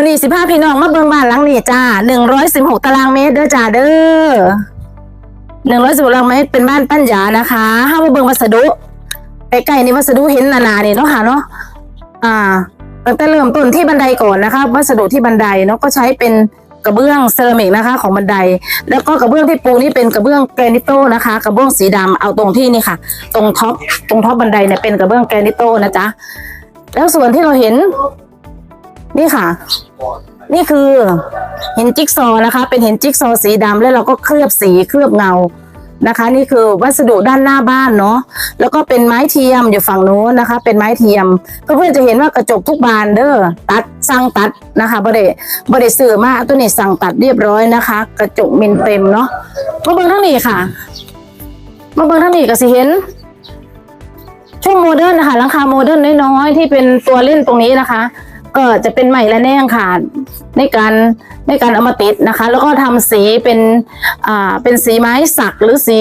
วันนี้สิบห้าพี่น้องมาเบิ่งบ้านหลังนี้จ้าหนึ่งร้อยสิบหกตารางเมตรเด้อจ้าเด้อหนึ่งร้อยสิบตารางเมตรเป็นบ้านปั้นยานะคะห้ามาเบิ่งวัสดุใกล้ๆนี่วัสดุเห็นหนาๆเนี่ยเนาะค่ะเนาะอ่าตั้งแต่เริ่มต้นที่บันไดก่อนนะคะวัสดุที่บันไดเนาะก็ใช้เป็นกระเบื้องเซรามิกนะคะ ของบันได แล้วก็กระเบื้องที่ปูนี่เป็นกระเบื้องแกรนิโตนะคะ กระเบื้องสีดำเอาตรงที่นี่ค่ะ ตรงท็อปตรงท็อปบันไดเนี่ยเป็นกระเบื้องแกรนิโตนะจ๊ะแล้วส่วนที่เราเห็น นี่ค่ะ นี่คือเห็นจิ๊กซอว์นะคะ เป็นเห็นจิ๊กซอว์สีดำแล้วเราก็เคลือบสีเคลือบเงานะคะ นี่คือวัสดุด้านหน้าบ้านเนาะแล้วก็เป็นไม้เทียมอยู่ฝั่งโน้นนะคะ เป็นไม้เทียมเพื่อนๆจะเห็นว่ากระจกทุกบานเด้อตัดสั่งตัดนะคะบริบริสื่อมากตัวนี้สั่งตัดเรียบร้อยนะคะ กระจกมินเต็มเนาะมาเบิ่งทั้งนี้ค่ะมาเบิ่งทั้งนี้ก็สิเห็นช่วงโมเดิร์นนะคะหลังคาโมเดิร์นน้อยๆที่เป็นตัวเล่นตรงนี้นะคะ ก็จะเป็นใหม่และแนงค่ะในการในการเอามาติดนะคะ แล้วก็ทำสีเป็นอ่าเป็นสีไม้สักหรือสี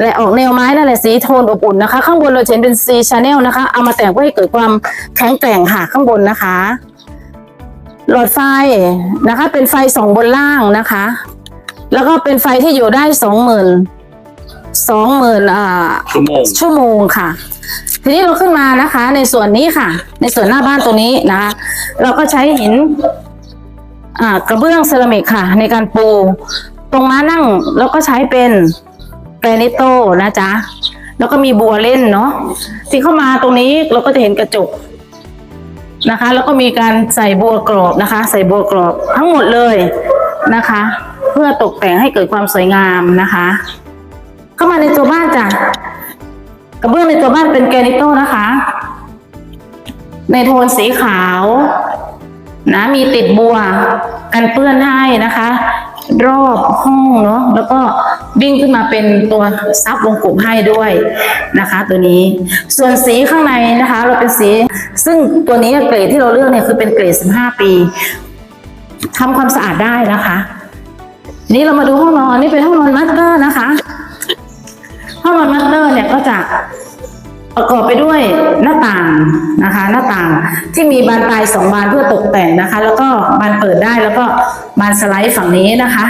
และออกแนวไม้นั่นแหละสีโทนอบอุ่นนะคะ ข้างบนเราจะเห็นเป็นสีชาแนลนะคะ เอามาแต่งเพื่อให้เกิดความแข็งแกร่งค่ะข้างบนนะคะ หลอดไฟนะคะ เป็นไฟสองบนล่างนะคะ แล้วก็เป็นไฟที่อยู่ได้สองหมื่นสองหมื่นอ่าชั่วโมงชั่วโมงค่ะ ทีนี้เราขึ้นมานะคะ ในส่วนนี้ค่ะ ในส่วนหน้าบ้านตรงนี้นะคะเราก็ใช้หินกระเบื้องเซรามิกค่ะ ในการปู ตรงม้านั่งเราก็ใช้เป็นแกรนิโตนะจ๊ะแล้วก็มีบัวเล่นเนาะที่เข้ามาตรงนี้เราก็จะเห็นกระจกนะคะ แล้วก็มีการใส่บัวกรอบนะคะ ใส่บัวกรอบทั้งหมดเลยนะคะ เพื่อตกแต่งให้เกิดความสวยงามนะคะ เข้ามาในตัวบ้านจ้ะ กระเบื้องในตัวบ้านเป็นแกรนิโตนะคะ ในโทนสีขาวนะมีติดบัวกันเปื้อนให้นะคะ รอบห้องเนาะแล้วก็วิ่งขึ้นมาเป็นตัวซับวงกลบให้ด้วยนะคะ ตัวนี้ส่วนสีข้างในนะคะ เราเป็นสี ซึ่งตัวนี้เกรดที่เราเลือกเนี่ยคือเป็นเกรด 15 ปีทำความสะอาดได้นะคะ นี้เรามาดูห้องนอนนี่เป็นห้องนอนมัสเตอร์นะคะ ห้องนอนมัสเตอร์ เนี่ยก็จะประกอบไปด้วยหน้าต่างนะคะ หน้าต่างที่มีบานปลายสองบานเพื่อตกแต่งนะคะ แล้วก็บานเปิดได้แล้วก็บานสไลด์ฝั่งนี้นะคะ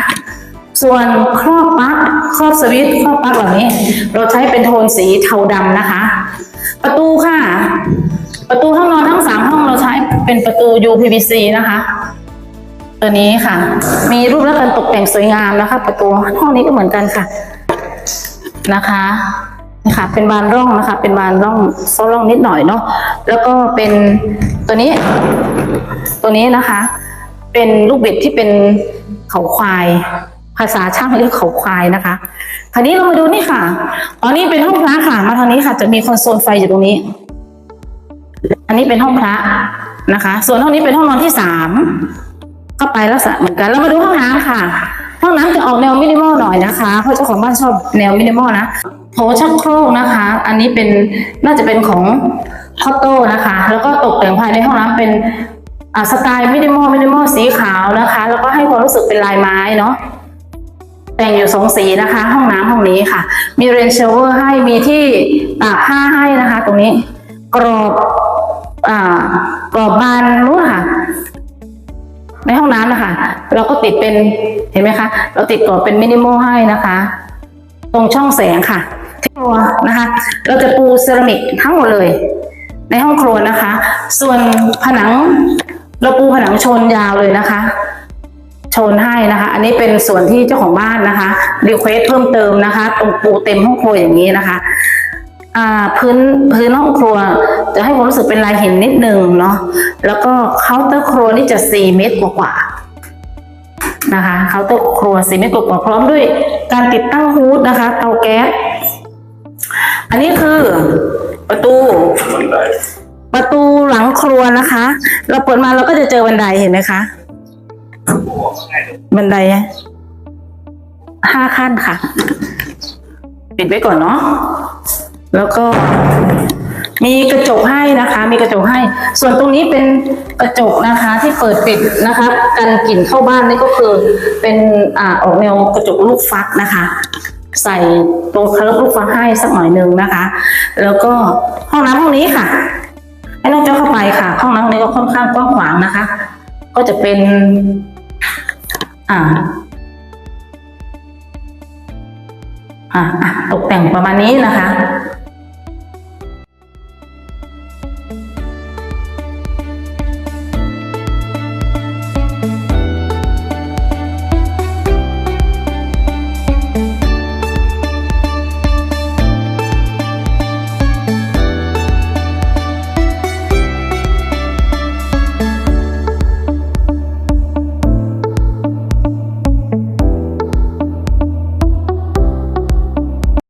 ส่วนครอบปลั๊กครอบสวิตช์ครอบปลั๊กเหล่านี้ เราใช้เป็นโทนสีเทาดำนะคะ ประตูค่ะ ประตูห้องนอนทั้งสามห้องเราใช้เป็นประตู UPVC นะคะ ตัวนี้ค่ะ มีรูปลักษณ์การตกแต่งสวยงามนะคะ ประตูห้องนี้ก็เหมือนกันค่ะนะคะ นี่ค่ะเป็นบานร่องนะคะ เป็นบานร่องโซ่ร่องนิดหน่อยเนาะแล้วก็เป็นตัวนี้ ตัวนี้นะคะ เป็นลูกบิดที่เป็นเขาควาย ภาษาช่างเรียกเขาควายนะคะคราวนี้เรามาดูนี่ค่ะอ๋อนี่เป็นห้องพระค่ะ มาทางนี้ค่ะ จะมีคอนโซลไฟอยู่ตรงนี้ อันนี้เป็นห้องพระนะคะ ส่วนห้องนี้เป็นห้องนอนที่สามก็ไปลักษณะเหมือนกันแล้วมาดูห้องน้ำค่ะ ห้องน้ำจะออกแนวมินิมอลหน่อยนะคะเพราะเจ้าของบ้านชอบแนวมินิมอลนะโถชักโครกนะคะ อันนี้เป็นน่าจะเป็นของคอตโต้นะคะ แล้วก็ตกแต่งภายในห้องน้ำเป็นสไตล์มินิมอลมินิมอลสีขาวนะคะ แล้วก็ให้ความรู้สึกเป็นลายไม้เนาะแต่งอยู่สองสีนะคะ ห้องน้ำห้องนี้ค่ะ มีเรนเชเวอร์ให้มีที่ตากผ้าให้นะคะ ตรงนี้กรอบอ่ากรอบบานนู้ เราก็ติดเป็นเห็นไหมคะ เราติดกรอบเป็นมินิมอลให้นะคะ ตรงช่องแสงค่ะที่ครัวนะคะ เราจะปูเซรามิกทั้งหมดเลย ในห้องครัวนะคะ ส่วนผนังเราปูผนังชนยาวเลยนะคะชนให้นะคะ อันนี้เป็นส่วนที่เจ้าของบ้านนะคะรีเควสเพิ่มเติมนะคะ ตรงปูเต็มห้องครัวอย่างนี้นะคะพื้นพื้นห้องครัว จะให้ความรู้สึกเป็นลายหินนิดนึงเนาะแล้วก็เคาน์เตอร์ครัวนี่จะสี่เมตรกว่า นะคะเคาน์เตอร์ครัวสี่เมตกว่าพร้อมด้วยการติดตั้งฮูดนะคะ เตาแก๊สอันนี้คือประตูประตูหลังครัวนะคะ เราเปิดมาเราก็จะเจอบันไดเห็นไหมคะ บันไดห้าขั้นค่ะ ปิดไว้ก่อนเนาะแล้วก็ มีกระจกให้นะคะ มีกระจกให้ ส่วนตรงนี้เป็นกระจกนะคะที่เปิดปิดนะคะกันกลิ่นเข้าบ้านนี่ก็คือเป็นอ่าออกแนวกระจกลูกฟักนะคะ ใส่ตัวเคลิร์ฟลูกฟักให้สักหน่อยหนึ่งนะคะ แล้วก็ห้องน้ำห้องนี้ค่ะให้น้องเจ้าเข้าไปค่ะ ห้องน้ำนี้ก็ค่อนข้างกว้างขวางนะคะ ก็จะเป็น อ่าอ่าอะตกแต่งประมาณนี้นะคะ